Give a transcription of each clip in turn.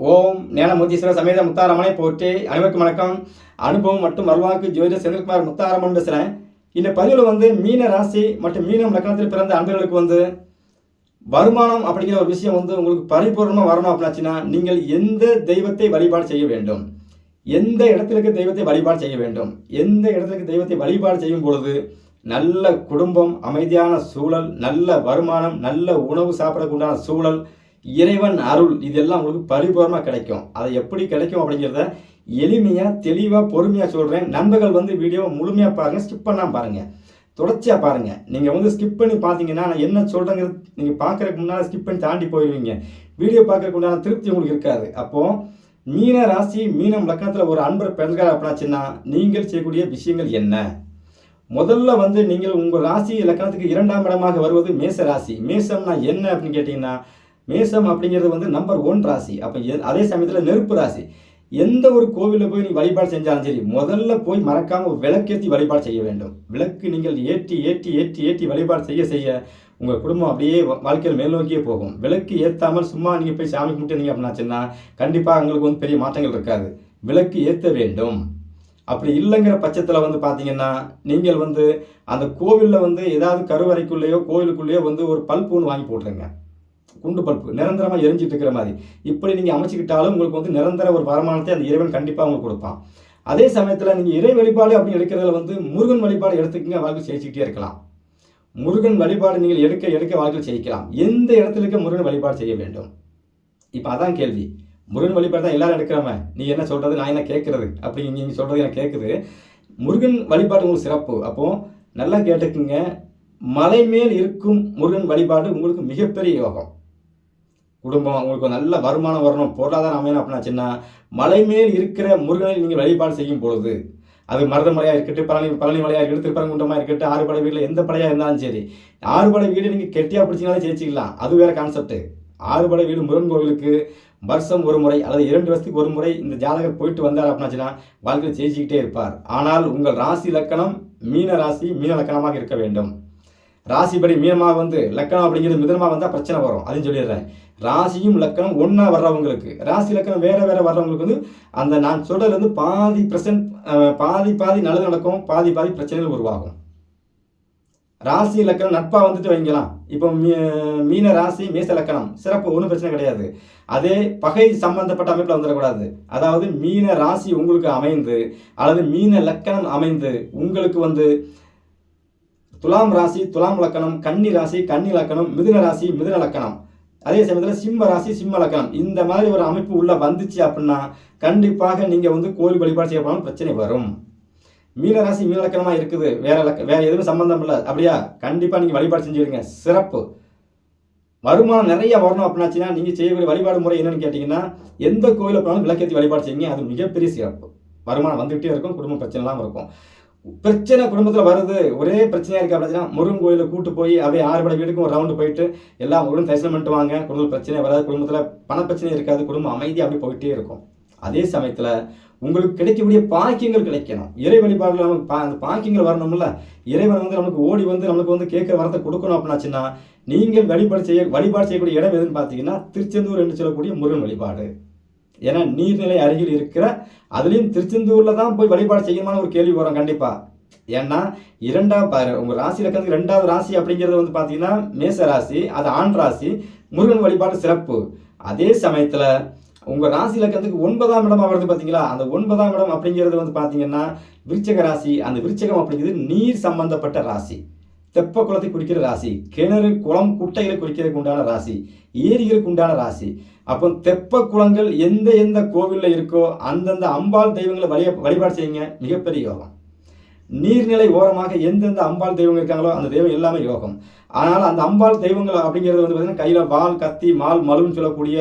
ஓம் ஞானமூர்த்தீஸ்வர சமேத முத்தாரமனை போற்றி அனைவருக்கும் வணக்கம். அனுபவம் மற்றும் வரலாற்று ஜோதிட செந்தில்குமார் முத்தாரமன் பேசுகிறேன் இந்த பதிவில் வந்து மீன ராசி மற்றும் மீனம் லக்கணத்தில் பிறந்த அன்பர்களுக்கு வந்து வருமானம் அப்படிங்கிற ஒரு விஷயம் வந்து உங்களுக்கு பரிபூர்ணமாக வரணும் அப்படின்னாச்சுன்னா நீங்கள் எந்த தெய்வத்தை வழிபாடு செய்ய வேண்டும்? எந்த இடத்திற்கு தெய்வத்தை வழிபாடு செய்ய வேண்டும்? எந்த இடத்திற்கு தெய்வத்தை வழிபாடு செய்யும் பொழுது நல்ல குடும்பம் அமைதியான சூழல் நல்ல வருமானம் நல்ல உணவு சாப்பிடக்கூடிய சூழல் இறைவன் அருள் இதெல்லாம் உங்களுக்கு பரிபூர்ணமாக கிடைக்கும். அதை எப்படி கிடைக்கும் அப்படிங்கிறத எளிமையாக தெளிவாக பொறுமையாக சொல்கிறேன் நண்பர்கள் வந்து வீடியோவை முழுமையாக பாருங்கள் ஸ்கிப் பண்ணாமல் பாருங்கள் தொடர்ச்சியாக பாருங்கள் நீங்கள் வந்து ஸ்கிப் பண்ணி பார்த்தீங்கன்னா நான் என்ன சொல்கிறேங்கிறது நீங்கள் பார்க்குறதுக்கு முன்னால் ஸ்கிப் பண்ணி தாண்டி போயிடுவீங்க வீடியோ பார்க்கறதுக்கு உண்டான திருப்தி உங்களுக்கு இருக்காது. அப்போது மீன ராசி மீனம் லக்னத்தில் ஒரு அன்பர் பெண்கள் அப்படின்னாச்சுன்னா நீங்கள் செய்யக்கூடிய விஷயங்கள் என்ன? முதல்ல வந்து நீங்கள் உங்கள் ராசி லக்னத்துக்கு இரண்டாம் இடமாக வருவது மேச ராசி. மேசம்னா என்ன அப்படின்னு கேட்டிங்கன்னா மேசம் அப்படிங்கிறது வந்து நம்பர் ஒன் ராசி. அப்போ அதே சமயத்தில் நெருப்பு ராசி. எந்த ஒரு கோவிலில் போய் நீங்கள் வழிபாடு செஞ்சாலும் சரி முதல்ல போய் மறக்காமல் விளக்கேற்றி வழிபாடு செய்ய வேண்டும். விளக்கு நீங்கள் ஏற்றி ஏற்றி ஏற்றி ஏற்றி வழிபாடு செய்ய செய்ய உங்கள் குடும்பம் அப்படியே வா- வாழ்க்கையில் மேல் நோக்கியே போகும். விளக்கு ஏற்றாமல் சும்மா நீங்கள் போய் சாமி கும்பிட்டுனீங்க அப்படின்னாச்சுன்னா கண்டிப்பாக உங்களுக்கு வந்து பெரிய மாற்றங்கள் இருக்காது. விளக்கு ஏற்ற வேண்டும். அப்படி இல்லைங்கிற பட்சத்தில் வந்து பார்த்தீங்கன்னா நீங்கள் வந்து அந்த கோவிலில் வந்து ஏதாவது கருவறைக்குள்ளேயோ கோவிலுக்குள்ளேயோ வந்து ஒரு பல்பு ஒன்று வாங்கி போட்டுருங்க. குண்டு பல்பு நிரந்தரமாக எரிஞ்சிட்டு இருக்கிற மாதிரி. இப்படி நீங்கள் அமைச்சிக்கிட்டாலும் உங்களுக்கு வந்து நிரந்தர ஒரு வருமானத்தை அந்த இறைவன் கண்டிப்பாக உங்களுக்கு கொடுப்பான். அதே சமயத்தில் நீங்கள் இறை வழிபாடு அப்படின்னு எடுக்கிறதுல வந்து முருகன் வழிபாடு எடுத்துக்கிங்க வாழ்க்கை ஜெயிச்சுக்கிட்டே இருக்கலாம். முருகன் வழிபாடு நீங்கள் எடுக்க எடுக்க வாழ்க்கையில் ஜெயிக்கலாம் எந்த இடத்துல இருக்க முருகன் வழிபாடு செய்ய வேண்டும்? இப்போ அதான் கேள்வி. முருகன் வழிபாடு தான் எல்லாரும் எடுக்கிறவங்க நீ என்ன சொல்கிறது நான் என்ன கேட்குறது? அப்படி நீங்கள் சொல்கிறது எனக்கு கேட்குது. முருகன் வழிபாடு உங்களுக்கு சிறப்பு. அப்போது நல்லா கேட்டுக்குங்க. மலை மேல் இருக்கும் முருகன் வழிபாடு உங்களுக்கு மிகப்பெரிய யோகம். குடும்பம் உங்களுக்கு நல்ல வருமானம் வரணும். பொருளாதாரம் அமையணும் அப்படின்னாச்சுன்னா மலை மேல் இருக்கிற முருகனை நீங்கள் வழிபாடு செய்யும் பொழுது அது மருதமலையாக இருக்கட்டும் பழனி பழனி மலையாக இருக்கட்டும் திருப்பரங்குன்றமாக இருக்கட்டும் ஆறுபடை வீட்டில் எந்த படையாக இருந்தாலும் சரி ஆறுபடை வீடு நீங்கள் கெட்டியாக பிடிச்சிங்கனாலே ஜெயிச்சிக்கலாம். அது வேறு கான்செப்ட்டு ஆறுபடை வீடு முருகன் கோவிலுக்கு வருஷம் ஒரு முறை அல்லது இரண்டு வருஷத்துக்கு ஒரு முறை இந்த ஜாதகர் போயிட்டு வந்தார் அப்படின்னாச்சுன்னா வாழ்க்கையில் ஜெயிச்சுக்கிட்டே இருப்பார். ஆனால் உங்கள் ராசி லக்கணம் மீன ராசி மீன லக்கணமாக இருக்க வேண்டும். ராசிப்படி மீனமாக வந்து லக்கணம் அப்படிங்கிறது மிதனமாக வந்தால் பிரச்சனை வரும். அதுன்னு சொல்லிடுறேன். ராசியும் லக்கணம் ஒன்றா வர்றவங்களுக்கு ராசி லக்கணம் வேறு வேறு வர்றவங்களுக்கு வந்து அந்த நான் சொல்கிறது வந்து பாதி பிரசன்ட் பாதி பாதி நல்லது நடக்கும் பாதி பாதி பிரச்சனைகள் உருவாகும். ராசி லக்கணம் நட்பாக வந்துட்டு வைங்கலாம். இப்போ மீ- மீன ராசி மேச லக்கணம் சிறப்பு ஒன்றும் பிரச்சனை கிடையாது. அதே பகை சம்பந்தப்பட்ட அமைப்பில் வந்துடக்கூடாது. அதாவது மீன ராசி உங்களுக்கு அமைந்து அல்லது மீன லக்கணம் அமைந்து உங்களுக்கு வந்து துலாம் ராசி துலாம் லக்கணம் கன்னி ராசி கன்னி லக்கணம் மிதுன ராசி மிதுன லக்கணம். அதே சமயத்தில் சிம்ம ராசி சிம்ம லக்கணம். இந்த மாதிரி ஒரு அமைப்பு உள்ளே வந்துச்சு அப்படின்னா கண்டிப்பாக நீங்கள் வந்து கோயில் வழிபாடு செய்ய போனாலும் பிரச்சனை வரும். மீன ராசி மீன இருக்குது. வேற லக்க வேற எதுவும் சம்பந்தம் இல்லை. அப்படியா? கண்டிப்பாக நீங்கள் வழிபாடு செஞ்சுடுங்க. சிறப்பு. வருமானம் நிறைய வரணும் அப்படின்னாச்சுன்னா நீங்கள் செய்யக்கூடிய வழிபாடு முறை என்னன்னு கேட்டிங்கன்னா எந்த கோயிலில் போனாலும் விளக்கேற்றி வழிபாடு செய்யுங்க. அது மிகப்பெரிய சிறப்பு. வருமானம் வந்துகிட்டே இருக்கும் குடும்ப பிரச்சனைலாம் இருக்கும். பிரச்சனை குடும்பத்தில் வருது ஒரே பிரச்சனையாக இருக்குது அப்படின்னா முருகன் கோயிலில் கூட்டு போய் அப்படியே ஆறுபடை வீட்டுக்கும் ஒரு ரவுண்டு போயிட்டு எல்லா முருகன் தரிசனம் பண்ணிட்டு வாங்க. குடும்பத்தில் பிரச்சனை வராது குடும்பத்தில் பணப்பிரச்சனை இருக்காது குடும்பம் அமைதியாக அப்படி போயிட்டே இருக்கும். அதே சமயத்தில் உங்களுக்கு கிடைக்கக்கூடிய பாக்கியங்கள் கிடைக்கணும். இறை வழிபாடுகள் நமக்கு பா அந்த பாக்கியங்கள் வரணும்ல. இறைவன் வந்து நமக்கு ஓடி வந்து நமக்கு வந்து கேட்குற வரத்தை கொடுக்கணும் அப்படின்னாச்சுன்னா நீங்கள் வழிபாடு செய்ய வழிபாடு செய்யக்கூடிய இடம் எதுன்னு பார்த்தீங்கன்னா திருச்செந்தூர் என்று சொல்லக்கூடிய முருகன் வழிபாடு. ஏன்னா நீர்நிலை அருகில் இருக்கிற அதுலேயும் திருச்செந்தூரில் தான் போய் வழிபாடு செய்யணுமான ஒரு கேள்வி வரும் கண்டிப்பாக ஏன்னா இரண்டாம் பாரு உங்கள் ராசி லக்கணத்துக்கு ரெண்டாவது ராசி அப்படிங்கிறது வந்து பார்த்தீங்கன்னா மேச ராசி அது ஆண் ராசி முருகன் வழிபாடு சிறப்பு. அதே சமயத்தில் உங்கள் ராசி லக்கணத்துக்கு ஒன்பதாம் இடம் வருது பார்த்தீங்களா அந்த ஒன்பதாம் இடம் அப்படிங்கிறது வந்து பார்த்தீங்கன்னா விருச்சக ராசி. அந்த விருச்சகம் அப்படிங்கிறது நீர் சம்பந்தப்பட்ட ராசி. தெப்ப குளத்தை குறிக்கிற ராசி. கிணறு குளம் குட்டைகளை குறிக்கிறதுக்கு உண்டான ராசி. ஏரிகளுக்கு உண்டான ராசி. அப்போ தெப்ப குளங்கள் எந்த எந்த கோவிலில் இருக்கோ அந்தந்த அம்பாள் தெய்வங்களை வழிய வழிபாடு செய்யுங்க. மிகப்பெரிய யோகம். நீர்நிலை ஓரமாக எந்தெந்த அம்பாள் தெய்வங்கள் இருக்காங்களோ அந்த தெய்வம் எல்லாமே யோகம். ஆனால் அந்த அம்பாள் தெய்வங்கள் அப்படிங்கிறது வந்து பார்த்தீங்கன்னா கையில் வால் கத்தி மால் மலுன்னு சொல்லக்கூடிய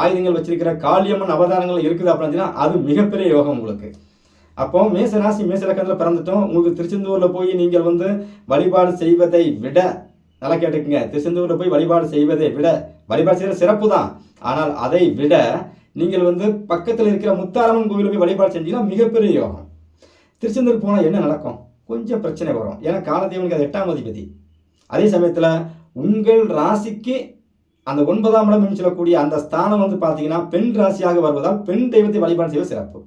ஆயுதங்கள் வச்சிருக்கிற காளியம்மன் அவதாரங்கள் இருக்குது அப்படின்னா அது மிகப்பெரிய யோகம் உங்களுக்கு. அப்போ மேச ராசி மேச லக்கணத்தில் பிறந்துட்டோம். உங்களுக்கு திருச்செந்தூரில் போய் நீங்கள் வந்து வழிபாடு செய்வதை விட நல்லா கேட்டுக்குங்க. திருச்செந்தூரில் போய் வழிபாடு செய்வதை விட வழிபாடு செய்கிற சிறப்பு தான். ஆனால் அதை விட நீங்கள் வந்து பக்கத்தில் இருக்கிற முத்தாரம்மன் கோவிலில் போய் வழிபாடு செஞ்சீங்கன்னா மிகப்பெரிய யோகம். திருச்செந்தூர் போனால் என்ன நடக்கும்? கொஞ்சம் பிரச்சனை வரும். ஏன்னா காலத்தேவனுக்கு அது எட்டாம் அதிபதி. அதே சமயத்தில் உங்கள் ராசிக்கு அந்த ஒன்பதாம் இடம் என்று சொல்லக்கூடிய அந்த ஸ்தானம் வந்து பார்த்தீங்கன்னா பெண் ராசியாக வருவதால் பெண் தெய்வத்தை வழிபாடு செய்வது சிறப்பு.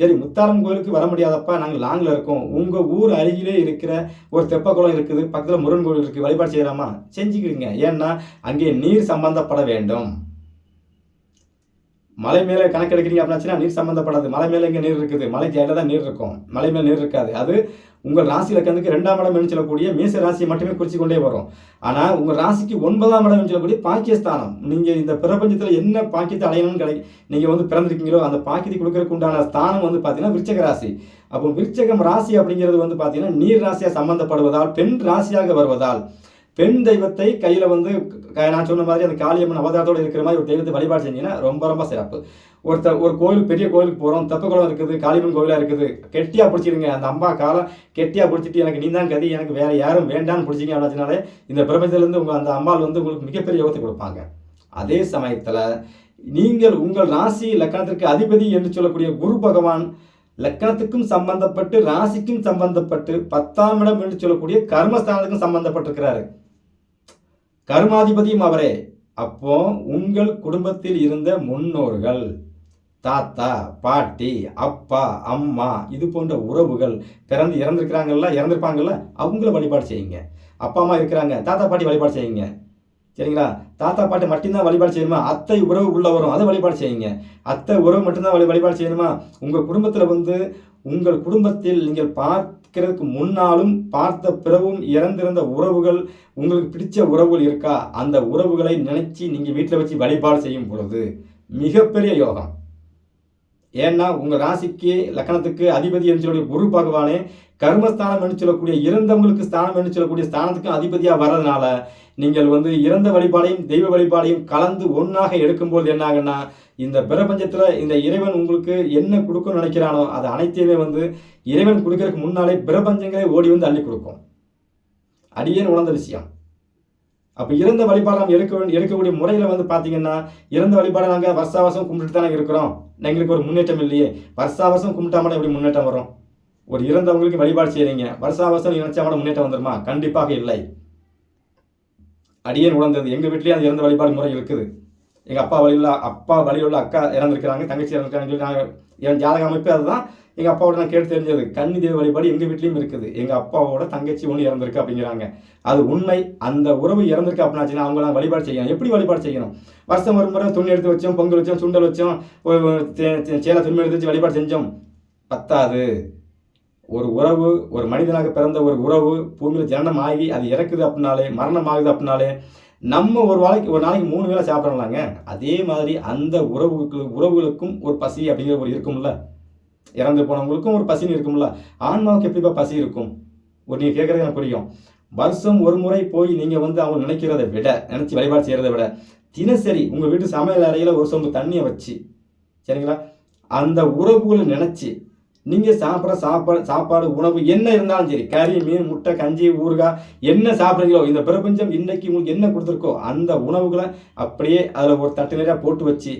சரி முத்தாரம் கோயிலுக்கு வர முடியாதப்பா நாங்கள் லாங்கில் இருக்கோம். உங்கள் ஊர் அருகிலே இருக்கிற ஒரு தெப்பக்குளம் இருக்குது பக்கத்தில் முருகன் கோயில் இருக்குது வழிபாடு செய்கிறாமா செஞ்சுக்கிறீங்க. ஏன்னா அங்கே நீர் சம்பந்தப்பட வேண்டும். மலை மேலே கணக்கெடுக்கிறீங்க அப்படின்னாச்சுன்னா நீர் சம்மந்தப்படாது மலை மேலே இங்கே நீர் இருக்குது? மலை இடையில தான் நீர் இருக்கும். மலை மேலே நீர் இருக்காது. அது உங்கள் ராசியில் கந்துக்கு ரெண்டாம் இடம் என்று சொல்லக்கூடிய மேச ராசியை மட்டுமே குறிச்சு கொண்டே வரும் ஆனால் உங்கள் ராசிக்கு ஒன்பதாம் இடம் என்று சொல்லக்கூடிய பாக்கியஸ்தானம். நீங்கள் இந்த பிரபஞ்சத்தில் என்ன பாக்கியத்தை அடையணும்னு கிடை நீங்கள் வந்து பிறந்திருக்கீங்களோ அந்த பாக்கியத்தை கொடுக்கறதுக்கு உண்டான ஸ்தானம் வந்து பார்த்தீங்கன்னா விருச்சக ராசி. அப்போ விருச்சகம் ராசி அப்படிங்கிறது வந்து பார்த்தீங்கன்னா நீர் ராசியாக சம்பந்தப்படுவதால் பெண் ராசியாக வருவதால் பெண் தெய்வத்தை கையில் வந்து க- நான் சொன்ன மாதிரி அந்த காளியம்மன் அவதாரத்தோடு இருக்கிற மாதிரி ஒரு தெய்வத்தை வழிபாடு செஞ்சீங்கன்னா ரொம்ப ரொம்ப சிறப்பு. ஒருத்தர் ஒரு கோயில் பெரிய கோயிலுக்கு போகிறோம் தெப்பக்குளம் இருக்குது காளியம்மன் கோயிலாக இருக்குது. கெட்டியாக பிடிச்சிருங்க. அந்த அம்மா காலம் கெட்டியாக பிடிச்சிட்டு எனக்கு நீ தான் கதி எனக்கு வேறு யாரும் வேண்டாம்னு பிடிச்சிங்க அப்படின்னாலே இந்த பிரபஞ்சத்துலேருந்து உங்கள் அந்த அம்பாள் வந்து உங்களுக்கு மிகப்பெரிய யோகத்தை கொடுப்பாங்க. அதே சமயத்தில் நீங்கள் உங்கள் ராசி லக்கணத்திற்கு அதிபதி என்று சொல்லக்கூடிய குரு பகவான் லக்கணத்துக்கும் சம்பந்தப்பட்டு ராசிக்கும் சம்பந்தப்பட்டு பத்தாம் இடம் என்று சொல்லக்கூடிய கர்மஸ்தானத்துக்கும் சம்பந்தப்பட்டிருக்கிறாரு. கர்மாதிபதியும் அவரே. அப்போ உங்கள் குடும்பத்தில் இருந்த முன்னோர்கள். தாத்தா பாட்டி அப்பா அம்மா இது போன்ற உறவுகள் பிறந்து இறந்துருக்கிறாங்கல்ல இறந்துருப்பாங்கல்ல அவங்கள வழிபாடு செய்யுங்க. அப்பா அம்மா இருக்கிறாங்க தாத்தா பாட்டி வழிபாடு செய்யுங்க. சரிங்களா? தாத்தா பாட்டி மட்டும்தான் வழிபாடு செய்யணுமா? அத்தை உறவு உள்ள வரும் அதை வழிபாடு செய்யுங்க. அத்தை உறவு மட்டும்தான் வழி வழிபாடு செய்யணுமா? உங்கள் குடும்பத்தில் வந்து உங்கள் குடும்பத்தில் நீங்கள் பார்க்கிறதுக்கு முன்னாலும் பார்த்த பிறவும் இறந்திருந்த உறவுகள் உங்களுக்கு பிடிச்ச உறவுகள் இருக்கா? அந்த உறவுகளை நினைச்சி நீங்கள் வீட்டில் வச்சு வழிபாடு செய்யும் பொழுது மிகப்பெரிய யோகம். ஏன்னா உங்கள் ராசிக்கு லக்கணத்துக்கு அதிபதி என்று சொல்லக்கூடிய குரு பகவானே கர்மஸ்தானம் என்று சொல்லக்கூடிய இறந்தவங்களுக்கு ஸ்தானம் என்று சொல்லக்கூடிய ஸ்தானத்துக்கும் அதிபதியாக வர்றதுனால நீங்கள் வந்து இறந்த வழிபாடையும் தெய்வ வழிபாடையும் கலந்து ஒன்றாக எடுக்கும்போது என்ன ஆகுன்னா இந்த பிரபஞ்சத்தில் இந்த இறைவன் உங்களுக்கு என்ன கொடுக்கணும்னு நினைக்கிறானோ அது அனைத்தையுமே வந்து இறைவன் கொடுக்கறதுக்கு முன்னாலே பிரபஞ்சங்களே ஓடி வந்து அள்ளி கொடுக்கும். அடியேன் உணர்ந்த விஷயம். அப்போ இறந்த வழிபாடு நாம் எடுக்க எடுக்கக்கூடிய முறையில் வந்து பார்த்தீங்கன்னா இறந்த வழிபாடை நாங்கள் வருஷா வருஷம் கும்பிட்டு தானே இருக்கிறோம். எங்களுக்கு ஒரு முன்னேற்றம் இல்லையே. வருஷா வருஷம் கும்பிட்டாமலே எப்படி முன்னேற்றம் வரும்? ஒரு இறந்தவங்களுக்கு வழிபாடு செய்கிறீங்க வருஷா வருஷம் நினைச்சா மட்டும் முன்னேற்றம் வந்துருமா? கண்டிப்பாக இல்லை. அடியேன் உணர்ந்தது. எங்கள் வீட்லேயே அது இறந்த வழிபாடு முறை இருக்குது. எங்கள் அப்பா வழியில் அப்பா வழியில் உள்ள அக்கா இறந்துருக்கிறாங்க தங்கச்சி இறந்துருக்காங்கன்னு சொல்லி நாங்கள் என் ஜாதக அமைப்பு அதுதான். எங்கள் அப்பாவோட நான் கேட்டு தெரிஞ்சது. கன்னி தேவ வழிபாடு எங்கள் வீட்லேயும் இருக்குது. எங்கள் அப்பாவோட தங்கச்சி ஒன்று இறந்துருக்கு அப்படிங்கிறாங்க. அது உண்மை. அந்த உறவு இறந்துருக்கு அப்படின்னாச்சுன்னா அவங்களாம் வழிபாடு செய்யணும். எப்படி வழிபாடு செய்யணும்? வருஷம் ஒரு முறை துணி எடுத்து வச்சோம் பொங்கல் வச்சோம் சுண்டல் வச்சோம் சேலை துணி எடுத்து வச்சு வழிபாடு செஞ்சோம். பத்தாது. ஒரு உறவு ஒரு மனிதனாக பிறந்த ஒரு உறவு பூமியில் ஜனனம் ஆகி அது இறக்குது அப்படின்னாலே மரணம் ஆகுது அப்படின்னாலே நம்ம ஒரு நாளைக்கு ஒரு நாளைக்கு மூணு வேளை சாப்பிடலாங்க அதே மாதிரி அந்த உறவுக்கு உறவுகளுக்கும் ஒரு பசி அப்படிங்கிற ஒரு இருக்கும்ல. இறந்து போனவங்களுக்கும் ஒரு பசின்னு இருக்கும்ல. ஆன்மாவுக்கு எப்படிப்பா பசி இருக்கும்? ஒரு நீங்கள் கேட்குறது எனக்கு புரியும். வருஷம் ஒரு முறை போய் நீங்கள் வந்து அவங்க நினைக்கிறத விட நினச்சி வழிபாடு செய்கிறத விட தினசரி உங்கள் வீட்டு சமையல் அறையில் ஒரு சொம்பு தண்ணியை வச்சு சரிங்களா? அந்த உறவுகளை நினச்சி நீங்கள் சாப்பிட்ற சாப்பாடு சாப்பாடு உணவு என்ன இருந்தாலும் சரி கறி மீன் முட்டை கஞ்சி ஊறுகாய் என்ன சாப்பிட்றீங்களோ இந்த பிரபஞ்சம் இன்னைக்கு உங்களுக்கு என்ன கொடுத்துருக்கோ அந்த உணவுகளை அப்படியே அதில் ஒரு தட்டு நிறையா போட்டு வச்சு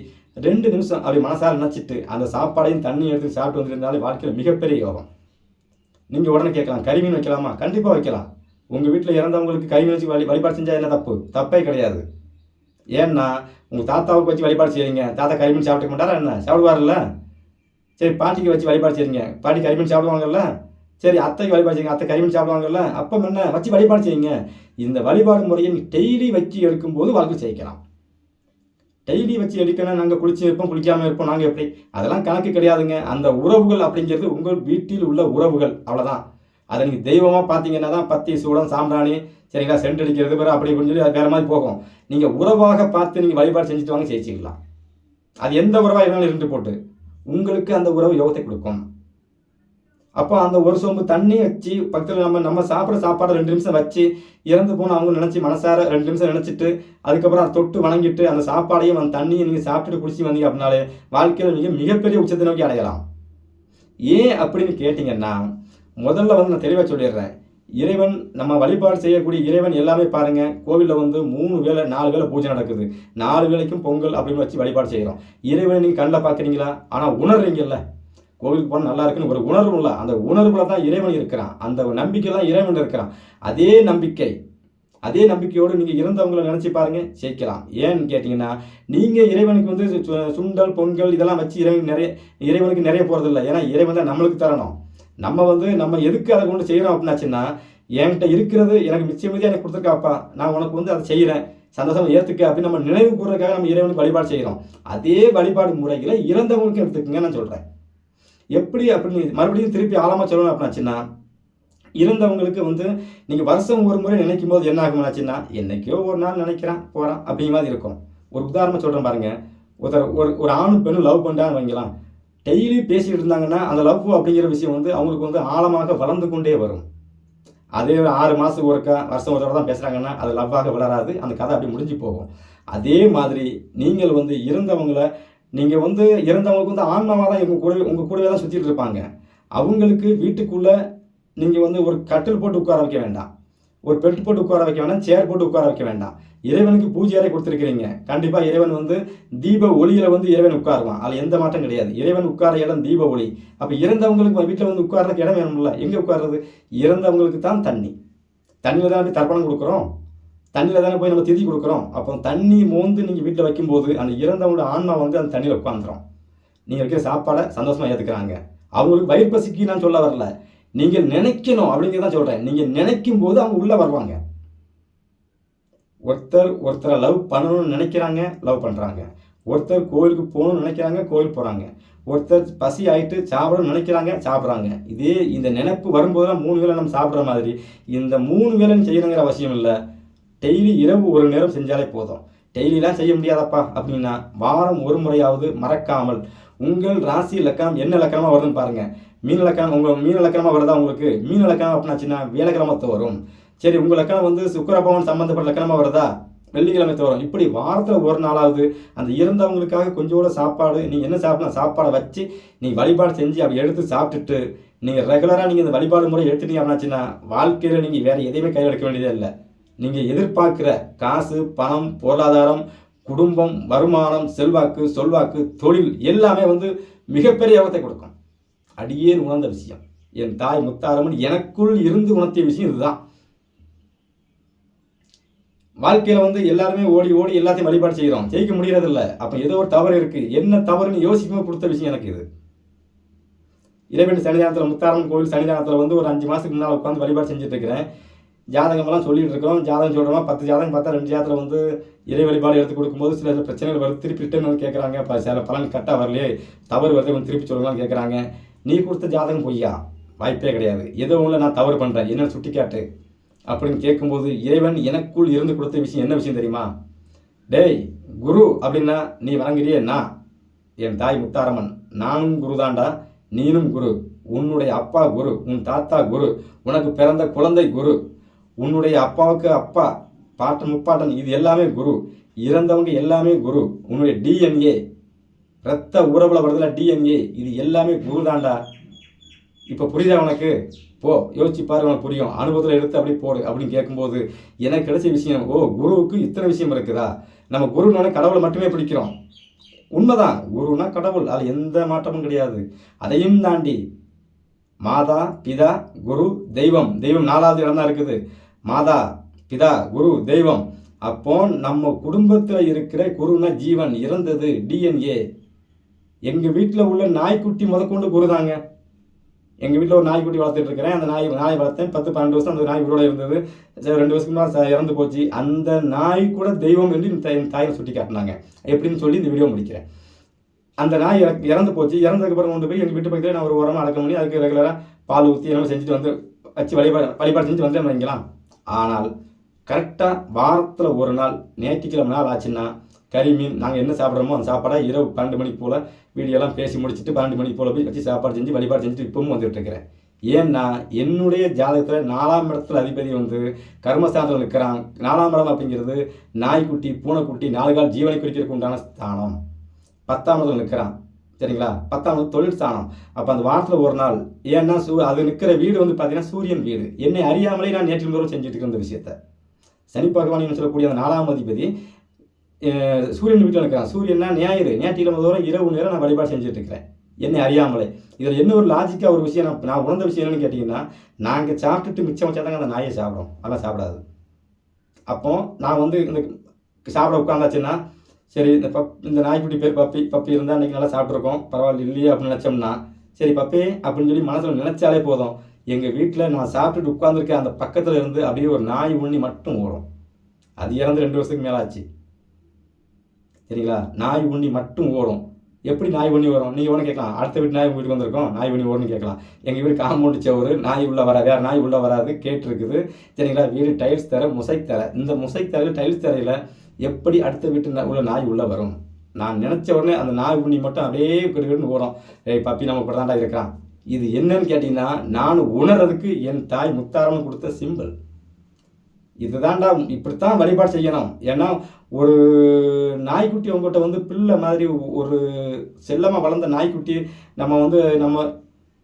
ரெண்டு நிமிஷம் அப்படி மனசார நினச்சிட்டு அந்த சாப்பாடையும் தண்ணி எடுத்து சாப்பிட்டு வந்துருந்தாலே வாழ்க்கையில் மிகப்பெரிய யோகம். நீங்கள் உடனே கேட்கலாம் கறி மீன் வைக்கலாமா? கண்டிப்பாக வைக்கலாம். உங்கள் வீட்டில் இறந்தவங்களுக்கு கறி மீன் வச்சு வழி வழிபாடு செஞ்சால் என்ன தப்பு? தப்பே கிடையாது. ஏன்னா உங்கள் தாத்தாவுக்கு வச்சு வழிபாடு செய்கிறீங்க தாத்தா கறி மீன் சாப்பிட்டுக்க மாட்டாரா என்ன? சாப்பிடுவார்ல சரி பாட்டிக்கு வச்சு வழிபாடு செய்யுங்க பாட்டி கறிமீன் சாப்பிடுவாங்கல்ல? சரி அத்தைக்கு வழிபாடு செய்யுங்க அத்தை கறிமீன் சாப்பிடுவாங்கல்ல? அப்போ என்ன வச்சு வழிபாடு செய்யுங்க இந்த வழிபாடு முறையை டெய்லி வச்சு எடுக்கும்போது வாழ்க்கை செய்யலாம் டெய்லி வச்சு எடுக்கணும் நாங்கள் குளிச்சு இருப்போம் குளிக்காமல் இருப்போம். நாங்கள் எப்படி? அதெல்லாம் கணக்கு கிடையாதுங்க. அந்த உறவுகள் அப்படிங்கிறது உங்கள் வீட்டில் உள்ள உறவுகள். அவ்வளோதான் அதை நீங்கள் தெய்வமாக பார்த்தீங்கன்னா தான் பத்தி சூடம் சாம்பிராணி சரிங்களா சென்ட் அடிக்கிறது பிறகு அப்படி இப்படின்னு சொல்லி அது வேறு மாதிரி போகும். நீங்கள் உறவாக பார்த்து நீங்கள் வழிபாடு செஞ்சுட்டு வாங்க ஜெயிச்சிக்கலாம். அது எந்த உறவாக இருந்தாலும் இருந்து போட்டு. உங்களுக்கு அந்த உறவு யோகத்தை கொடுக்கும். அப்போ அந்த ஒரு சொம்பு தண்ணி வச்சு பக்கத்தில் நம்ம நம்ம சாப்பிட்ற சாப்பாடை ரெண்டு நிமிஷம் வச்சு இறந்து போன அவங்க நினச்சி மனசார ரெண்டு நிமிஷம் நினச்சிட்டு அதுக்கப்புறம் அதை தொட்டு வணங்கிட்டு அந்த சாப்பாடையும் அந்த தண்ணியை நீங்கள் சாப்பிட்டுட்டு குடிச்சு வந்தீங்க அப்படின்னாலே வாழ்க்கையில் நீங்கள் மிகப்பெரிய உச்சத்தை நோக்கி அடையலாம். ஏன் அப்படின்னு கேட்டிங்கன்னா முதல்ல வந்து நான் தெளிவாக சொல்லிடுறேன். இறைவன் நம்ம வழிபாடு செய்யக்கூடிய இறைவன் எல்லாமே பாருங்க. கோவிலில் வந்து மூணு வேளை நாலு வேளை பூஜை நடக்குது. நாலு வேளைக்கும் பொங்கல் அப்படின்னு வச்சு வழிபாடு செய்கிறோம் இறைவனை நீங்கள் கண்ணில் பார்க்குறீங்களா? ஆனால் உணர்றீங்கல்ல? கோவிலுக்கு போனால் நல்லா இருக்குன்னு ஒரு உணர்வு இல்லை அந்த உணர்வுல தான் இறைவன் இருக்கிறான். அந்த நம்பிக்கை தான் இறைவன் இருக்கிறான். அதே நம்பிக்கை அதே நம்பிக்கையோடு நீங்கள் இருந்தவங்களை நினச்சி பாருங்கள் ஜெயிக்கலாம். ஏன்னு கேட்டிங்கன்னா நீங்கள் இறைவனுக்கு வந்து சு- சுண்டல் பொங்கல் இதெல்லாம் வச்சு இறைவன் நிறைய இறைவனுக்கு நிறைய போகிறதில்ல ஏன்னா இறைவன் தான் நம்மளுக்கு தரணும். நம்ம வந்து நம்ம எதுக்கு அதை கொண்டு செய்கிறோம் அப்படின்னாச்சுன்னா என்கிட்ட இருக்கிறது எனக்கு மிச்சம் எனக்கு கொடுத்துருக்காப்பா நான் உனக்கு வந்து அதை செய்கிறேன் சந்தோஷம் ஏற்றுக்க அப்படின்னு நம்ம நினைவு கூறுறதுக்காக நம்ம இறைவனுக்கு வழிபாடு செய்கிறோம் அதே வழிபாடு முறைகளை இறந்தவங்களுக்கு எடுத்துக்கங்க நான் சொல்கிறேன் எப்படி அப்படின்னு மறுபடியும் திருப்பி ஆழமாக சொல்லணும் அப்படின்னாச்சுன்னா இருந்தவங்களுக்கு வந்து நீங்கள் வருஷம் ஒரு முறை நினைக்கும் போது என்ன ஆகும்னாச்சுன்னா என்னைக்கோ ஒரு நாள் நினைக்கிறான் போகிறான் அப்படிங்கிற மாதிரி இருக்கும். ஒரு உதாரணம் சொல்கிறேன் பாருங்கள் ஒருத்தர் ஒரு ஒரு ஆணும் பெண்ணும் லவ் பண்ணுறான்னு வைங்களாம் டெய்லி பேசிட்டு இருந்தாங்கன்னா அந்த லவ் அப்படிங்கிற விஷயம் வந்து அவங்களுக்கு வந்து ஆழமாக வளர்ந்து கொண்டே வரும். அதே ஒரு ஆறு மாதத்துக்கு ஒருக்கா வருஷம் ஒரு தடவை தான் பேசுகிறாங்கன்னா அது லவ்வாக வளராது அந்த கதை அப்படி முடிஞ்சு போகும். அதே மாதிரி நீங்கள் வந்து இருந்தவங்கள நீங்கள் வந்து இறந்தவங்களுக்கு வந்து ஆன்மாவாக தான் எங்கள் கூடவே உங்கள் கூடவே தான் சுற்றிட்டு இருப்பாங்க. அவங்களுக்கு வீட்டுக்குள்ளே நீங்கள் வந்து ஒரு கட்டில் போட்டு உட்கார வைக்க வேண்டாம். ஒரு பெட் போட்டு உட்கார வைக்க வேண்டாம் சேர் போட்டு உட்கார வைக்க வேண்டாம். இறைவனுக்கு பூஜை அறை கொடுத்துருக்கிறீங்க. கண்டிப்பாக இறைவன் வந்து தீப ஒளியில் வந்து இறைவன் உட்காருவான். அதில் எந்த மாற்றம் கிடையாது. இறைவன் உட்கார இடம் தீப ஒளி. அப்போ இறந்தவங்களுக்கு வீட்டில் வந்து உட்கார்றதுக்கு இடம் வேணும்ல எங்கே உட்கார்றது? இறந்தவங்களுக்கு தான் தண்ணி. தண்ணியில் தான் தர்ப்பணம் கொடுக்குறோம். தண்ணியில் தானே போய் நம்ம திதி கொடுக்குறோம். அப்போ தண்ணி மோந்து நீங்கள் வீட்டில் வைக்கும்போது அந்த இறந்தவங்களோட ஆன்மா வந்து அந்த தண்ணியில் உட்காந்துரும் நீங்கள் வைக்கிற சாப்பாடை சந்தோஷமாக ஏற்றுக்கிறாங்க அவங்களுக்கு வயிற்பசிக்கு நான் சொல்ல வரல. நீங்கள் நினைக்கணும் அப்படிங்கிறதான் சொல்கிறேன் நீங்கள் நினைக்கும் போது அவங்க உள்ளே வருவாங்க. ஒருத்தர் ஒருத்தரை லவ் பண்ணணும்னு நினைக்கிறாங்க லவ் பண்ணுறாங்க ஒருத்தர் கோயிலுக்கு போகணும்னு நினைக்கிறாங்க கோயில் போகிறாங்க ஒருத்தர் பசி ஆகிட்டு சாப்பிடணும்னு நினைக்கிறாங்க சாப்பிட்றாங்க. இதே இந்த நினைப்பு வரும்போதெல்லாம் மூணு வேளை நம்ம சாப்பிட்ற மாதிரி. இந்த மூணு வேளை செய்யணுங்கிற அவசியம் இல்லை. டெய்லி இரவு ஒரு நேரம் செஞ்சாலே போதும். டெய்லிலாம் செய்ய முடியாதப்பா அப்படின்னா வாரம் ஒரு முறையாவது மறக்காமல் உங்கள் ராசி லக்கணம் என்ன லக்கணமாக வருதுன்னு பாருங்கள் மீன் லக்கணம் உங்கள் மீன் லக்கணமாக வருதா உங்களுக்கு? மீன் லக்கணம் அப்படின்னாச்சுன்னா வேலைக்கிழமத்தை வரும். சரி உங்கள் லக்கணம் வந்து சுக்கரபவன் சம்மந்தப்பட்ட லக்கணமாக வருதா? வெள்ளிக்கிழமை வரும். இப்படி வாரத்தில் ஒரு நாளாவது அந்த இறந்தவங்களுக்காக கொஞ்சோட சாப்பாடு நீங்கள் என்ன சாப்பிடலாம் சாப்பாடை வச்சு நீங்கள் வழிபாடு செஞ்சு அப்படி எடுத்து சாப்பிட்டுட்டு நீங்கள் ரெகுலராக நீங்கள் இந்த வழிபாடு முறை எடுத்துட்டீங்க அப்படின்னாச்சுன்னா வாழ்க்கையில் நீங்கள் வேறு எதையுமே கையில் எடுக்க வேண்டியதே இல்லை. நீங்கள் எதிர்பார்க்குற காசு பணம் பொருளாதாரம் குடும்பம் வருமானம் செல்வாக்கு சொல்வாக்கு தொழில் எல்லாமே வந்து மிகப்பெரிய யோகத்தை கொடுக்கும். அடியேன் உணர்ந்த விஷயம். என் தாய் முத்தாரம்மன் எனக்குள் இருந்து உணர்த்திய விஷயம் இதுதான். வாழ்க்கையில் வந்து எல்லாருமே ஓடி ஓடி எல்லாத்தையும் வழிபாடு செய்கிறோம். ஜெயிக்க முடியறதில்ல அப்போ ஏதோ ஒரு தவறு இருக்குது என்ன தவறுன்னு யோசிக்கும்போது கொடுத்த விஷயம் எனக்கு இது. இறைவன் சன்னிதானத்தில் முத்தாரம்மன் கோவில் சன்னிதானத்தில் வந்து ஒரு அஞ்சு மாதத்துக்கு முன்னால் உட்காந்து வழிபாடு செஞ்சுட்டு இருக்கிறேன். ஜாதகமெல்லாம் சொல்லிட்டு இருக்கோம் ஜாதகம் சொல்கிறோமா பத்து ஜாதகம் பார்த்தா ரெண்டு ஜாதகத்தில் வந்து இறை வழிபாடு எடுத்து கொடுக்கும்போது சில பிரச்சனைகள் வருது. திருப்பி ரிட்டர்ன் வந்து கேட்குறாங்க இப்போ சில பலன் கரெக்டாக வரலையே. தவறு வருது. வந்து திருப்பி சொல்லுங்களான்னு கேட்குறாங்க நீ கொடுத்த ஜாதகம் பொய்யா? வாய்ப்பே கிடையாது. ஏதோ ஒன்று நான் தவறு பண்ணுறேன் என்ன சுட்டிக்காட்டு. அப்படின்னு கேட்கும்போது இறைவன் எனக்குள் இருந்து கொடுத்த விஷயம் என்ன விஷயம் தெரியுமா? டேய் குரு அப்படின்னா நீ வணங்குறியே நான் என் தாய் முத்தாரம்மன். நானும் குருதாண்டா. நீனும் குரு. உன்னுடைய அப்பா குரு. உன் தாத்தா குரு. உனக்கு பிறந்த குழந்தை குரு. உன்னுடைய அப்பாவுக்கு அப்பா. பாட்டன் முப்பாட்டன் இது எல்லாமே குரு. இறந்தவங்க எல்லாமே குரு. உன்னுடைய டிஎன்ஏ ரத்த உறவுல வருதுல டிஎன்ஏ இது எல்லாமே கூகுள் தாண்டா இப்போ புரியுதா உனக்கு? போ யோசிச்சு பாரு உனக்கு புரியும். அனுபவத்தில் எடுத்து அப்படி போடு அப்படின்னு கேட்கும்போது எனக்கு கிடைச்ச விஷயம் ஓ குருவுக்கு இத்தனை விஷயம் இருக்குதா? நம்ம குருன்னு கடவுளை மட்டுமே பிடிக்கிறோம். உண்மைதான். குருனா கடவுள். அதில் எந்த மாற்றமும் கிடையாது. அதையும் தாண்டி மாதா பிதா குரு தெய்வம். தெய்வம் நாலாவது இடம் தான் இருக்குது. மாதா பிதா குரு தெய்வம். அப்போ நம்ம குடும்பத்தில் இருக்கிற குருனா ஜீவன். இறந்தது டிஎன்ஏ எங்கள் வீட்டில் உள்ள நாய்க்குட்டி முதற்கொண்டு குரு தாங்க எங்கள் வீட்டில் ஒரு நாய்க்குட்டி வளர்த்துட்டு இருக்கிறேன். அந்த நாய் நாய் வளர்த்தேன். பத்து பன்னெண்டு வருஷம் அந்த நாய் உயிரோட இருந்தது. ரெண்டு வருஷத்துக்கு இறந்து போச்சு. அந்த நாய் கூட தெய்வம் என்று என் தாயை சுட்டி காட்டினாங்க. எப்படின்னு சொல்லி இந்த வீடியோ முடிக்கிறேன். அந்த நாய் இறக்கு- இறந்து போச்சு. இறந்ததுக்கப்புறம் கொண்டு போய் எங்கள் வீட்டு பக்கத்தில் நான் ஒரு உரமாக அடக்கம் பண்ணி அதுக்கு ரெகுலராக பால் ஊற்றி எல்லாம் செஞ்சுட்டு வந்து வச்சு வழிபாடு வழிபாடு செஞ்சு வந்தேன் வைங்களேன். ஆனால் கரெக்டாக வாரத்தில் ஒரு நாள் ஞாயிற்றுக்கிழமை நாள் ஆச்சுன்னா கறி மீன் நாங்கள் என்ன சாப்பிட்றோமோ அந்த சாப்பாடாக இரவு பன்னெண்டு மணிக்கு போல் வீடியோலாம் பேசி முடிச்சுட்டு பன்னெண்டு மணிக்கு போல் போய் வச்சு சாப்பாடு செஞ்சு வழிபாடு செஞ்சுட்டு இப்பவும் வந்துட்டு இருக்கிறேன். ஏன்னா என்னுடைய ஜாதகத்தில் நாலாம் இடத்துல அதிபதி வந்து கர்மஸ்தானத்தில் நிற்கிறான் நாலாம் இடம் அப்படிங்கிறது நாய்க்குட்டி பூனைக்குட்டி நாலு கால் ஜீவனை குறிக்கிறதுக்கு உண்டான ஸ்தானம். பத்தாம் இடத்துல நிற்கிறான் சரிங்களா? பத்தாம் தொழில் ஸ்தானம். அப்போ அந்த வாரத்தில் ஒரு நாள் ஏன்னா சூ அது நிற்கிற வீடு வந்து பார்த்தீங்கன்னா சூரியன் வீடு. என்னை அறியாமலே நான் நேற்று முதல் செஞ்சுட்டு இருக்கிற இந்த விஷயத்தை. சனி பகவான் சொல்லக்கூடிய அந்த நாலாம் அதிபதி சூரியன் வீட்டில் இருக்கிறான் சூரியன்னா ஞாயிறு. ஞாயிற்றுக்கிழமை தோறும் இரவு நேரம் நான் வழிபாடு செஞ்சுட்டு இருக்கிறேன் என்னை அறியாமலே. இதில் என்ன ஒரு லாஜிக்காக ஒரு விஷயம் நான் நான் உணர்ந்த விஷயம் என்னன்னு கேட்டிங்கன்னா நாங்கள் சாப்பிட்டுட்டு மிச்சம் வச்சா தாங்க அந்த நாயை சாப்பிடும். அதெல்லாம் சாப்பிடாது. அப்போ நான் வந்து இந்த சாப்பிட உட்காந்தாச்சுன்னா சரி இந்த பப் இந்த நாய்க்குட்டி பேர் பப்பி பப்பி இருந்தால் இன்றைக்கி நல்லா சாப்பிட்ருக்கோம் பரவாயில்ல இல்லையே அப்படின்னு நினச்சோம்னா சரி பப்பி அப்படின்னு சொல்லி மனசில் நினச்சாலே போதும். எங்கள் வீட்டில் நான் சாப்பிட்டுட்டு உட்காந்துருக்க அந்த பக்கத்தில் இருந்து அப்படியே ஒரு நாய் உண்ணி மட்டும் ஓடும். அது இறந்து ரெண்டு வருஷத்துக்கு மேலே ஆச்சு சரிங்களா? நாய் உண்ணி மட்டும் ஓடும். எப்படி நாய் பண்ணி வரும்? நீங்கள் ஒன்று கேட்கலாம். அடுத்த வீட்டு நாய் வீட்டுக்கு வந்திருக்கோம். நாய் பண்ணி ஓடுன்னு கேட்கலாம். எங்கள் வீடு காம்பவுண்டு சவரு. நாய் உள்ள வராது. வேறு நாய் உள்ள வராது கேட்டிருக்குது. சரிங்களா? வீடு டைல்ஸ் தர முசைக் தர. இந்த முசைக் தரையில் டைல்ஸ் தரையில் எப்படி அடுத்த வீட்டு உள்ள நாய் உள்ள வரும்? நான் நினச்ச உடனே அந்த நாய் உண்ணி மட்டும் அப்படியே கிடுகிடுன்னு ஓடும். ஏய் பப்பி நம்ம இப்படி தாண்டா இருக்கிறான். இது என்னன்னு கேட்டிங்கன்னா நான் உணர்றதுக்கு என் தாய் முத்தாரம் கொடுத்த சிம்பிள் இதுதான்டா இப்படித்தான் வழிபாடு செய்யணும். ஏன்னா ஒரு நாய்க்குட்டி உங்ககிட்ட வந்து பிள்ளை மாதிரி ஒரு செல்லமாக வளர்ந்த நாய்க்குட்டி நம்ம வந்து நம்ம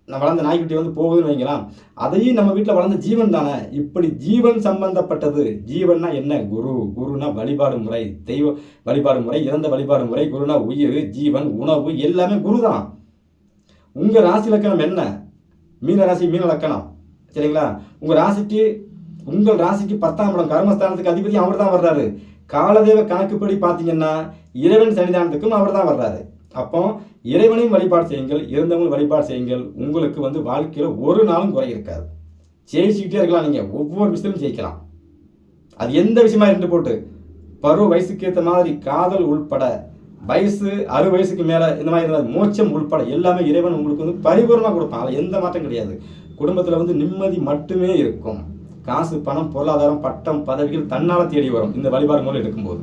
நம்ம வளர்ந்த நாய்க்குட்டி வந்து போகுதுன்னு வைங்களாம் அதையும் நம்ம வீட்டில் வளர்ந்த ஜீவன் தானே? இப்படி ஜீவன் சம்பந்தப்பட்டது. ஜீவன்னா என்ன? குரு. குருனா வழிபாடு முறை. தெய்வ வழிபாடு முறை இறந்த வழிபாடு முறை. குருனா உயிர் ஜீவன் உணவு எல்லாமே குரு தான். உங்கள் ராசி லக்கணம் என்ன? மீன ராசி மீன லக்கணம். சரிங்களா? உங்கள் ராசிக்கு உங்கள் ராசிக்கு பத்தாம் இடம் கர்மஸ்தானத்துக்கு அதிபதி அவர் தான் வர்றாரு. காலதேவ கணக்குப்படி பார்த்தீங்கன்னா இறைவன் சன்னிதானத்துக்கும் அவர் தான் வர்றாரு. அப்போ இறைவனையும் வழிபாடு செய்யுங்கள் இருந்தவங்களும் வழிபாடு செய்யுங்கள். உங்களுக்கு வந்து வாழ்க்கையில் ஒரு நாளும் குறை இருக்காது. ஜெயிச்சுக்கிட்டே இருக்கலாம் நீங்கள் ஒவ்வொரு விஷயத்திலும் ஜெயிக்கலாம். அது எந்த விஷயமா இருந்து போட்டு பருவ வயசுக்கு ஏற்ற மாதிரி காதல் உள்பட வயசு அறு வயசுக்கு மேலே இந்த மாதிரி இருந்தால் மோட்சம் உள்பட எல்லாமே இறைவன் உங்களுக்கு வந்து பரிபூர்ணமாக கொடுப்பான். அதில் எந்த மாற்றம் கிடையாது. குடும்பத்தில் வந்து நிம்மதி மட்டுமே இருக்கும். காசு பணம் பொருளாதாரம் பட்டம் பதவிகள் தன்னால் தேடி வரும் இந்த வழிபாடு முறையில் எடுக்கும்போது.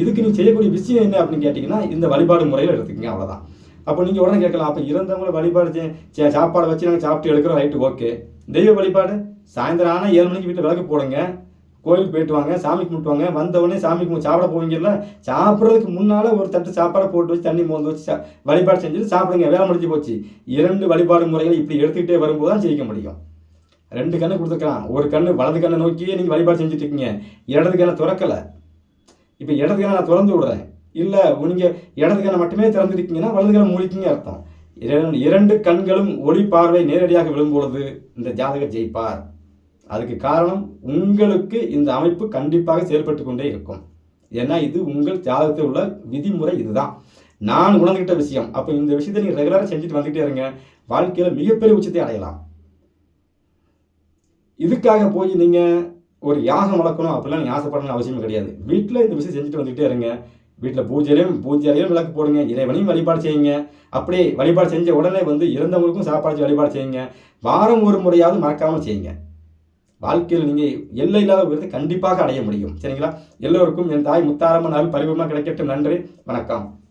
இதுக்கு நீங்கள் செய்யக்கூடிய விஷயம் என்ன அப்படின்னு கேட்டிங்கன்னா இந்த வழிபாடு முறையில் எடுத்துக்கங்க அவ்வளோதான் அப்போ நீங்கள் உடனே கேட்கலாம் அப்போ இறந்தவங்களை வழிபாடு சாப்பாடு வச்சு நாங்கள் சாப்பிட்டு எடுக்கிறோம் ரைட்டு ஓகே தெய்வ வழிபாடு சாயந்தரம் ஆனால் ஏழு மணிக்கு வீட்டில் விளக்கு போடுங்க. கோயிலுக்கு போயிட்டு வாங்க சாமி கும்பிட்டுவாங்க வந்தவொடனே சாமி கும்பிட்டு சாப்பிட போவீங்கல்ல சாப்பிட்றதுக்கு முன்னால் ஒரு தட்டு சாப்பாடை போட்டு வச்சு தண்ணி மோந்து வச்சு வழிபாடு செஞ்சுட்டு சாப்பிடுங்க வேலை முடிஞ்சு போச்சு. இரண்டு வழிபாடு முறைகளை இப்படி எடுத்துக்கிட்டே வரும்போது தான் ஜெயிக்க முடியும். ரெண்டு கண்ணு கொடுத்துருக்கலாம். ஒரு கண்ணு வலது கண்ணை நோக்கியே நீங்கள் வழிபாடு செஞ்சுட்டு இருக்கீங்க இடது கண்ணை திறக்கலை. இப்போ இடது கண்ணை நான் திறந்து விடுறேன். இல்லை நீங்கள் இடது கண்ணை மட்டுமே திறந்துருக்கீங்கன்னா வலது கண்ணை மூலிக்கிங்க அர்த்தம். இரண்டு இரண்டு கண்களும் ஒளி பார்வை நேரடியாக விழும்பொழுது இந்த ஜாதகர் ஜெயிப்பார். அதுக்கு காரணம் உங்களுக்கு இந்த அமைப்பு கண்டிப்பாக செயல்பட்டு கொண்டே இருக்கும். ஏன்னா இது உங்கள் ஜாதகத்தில் உள்ள விதிமுறை இதுதான். நான் உணர்ந்துகிட்ட விஷயம். அப்போ இந்த விஷயத்தை நீங்கள் ரெகுலராக செஞ்சுட்டு வந்துகிட்டே இருங்க. வாழ்க்கையில் மிகப்பெரிய உச்சத்தை அடையலாம். இதுக்காக போய் நீங்கள் ஒரு யாகம் வளர்க்கணும் அப்படிலாம் நீங்கள் ஆசைப்படணும் அவசியம் கிடையாது. வீட்டில் இந்த விஷயம் செஞ்சுட்டு வந்துகிட்டே இருங்க. வீட்டில் பூஜையிலையும் பூஜையிலையும் விளக்கு போடுங்க. இறைவனையும் வழிபாடு செய்யுங்க. அப்படியே வழிபாடு செஞ்ச உடனே வந்து இறந்தவங்களுக்கும் சாப்பாடு வச்சு வழிபாடு செய்யுங்க. வாரம் ஒரு முறையாவது மறக்காமல் செய்யுங்க. வாழ்க்கையில் நீங்கள் எல்லை இல்லாத உயரத்தை கண்டிப்பாக அடைய முடியும். சரிங்களா? எல்லோருக்கும் என் தாய் முத்தாரம்மன் நாள் பரிபூர்ணமாக கிடைக்கட்டும். நன்றி. வணக்கம்.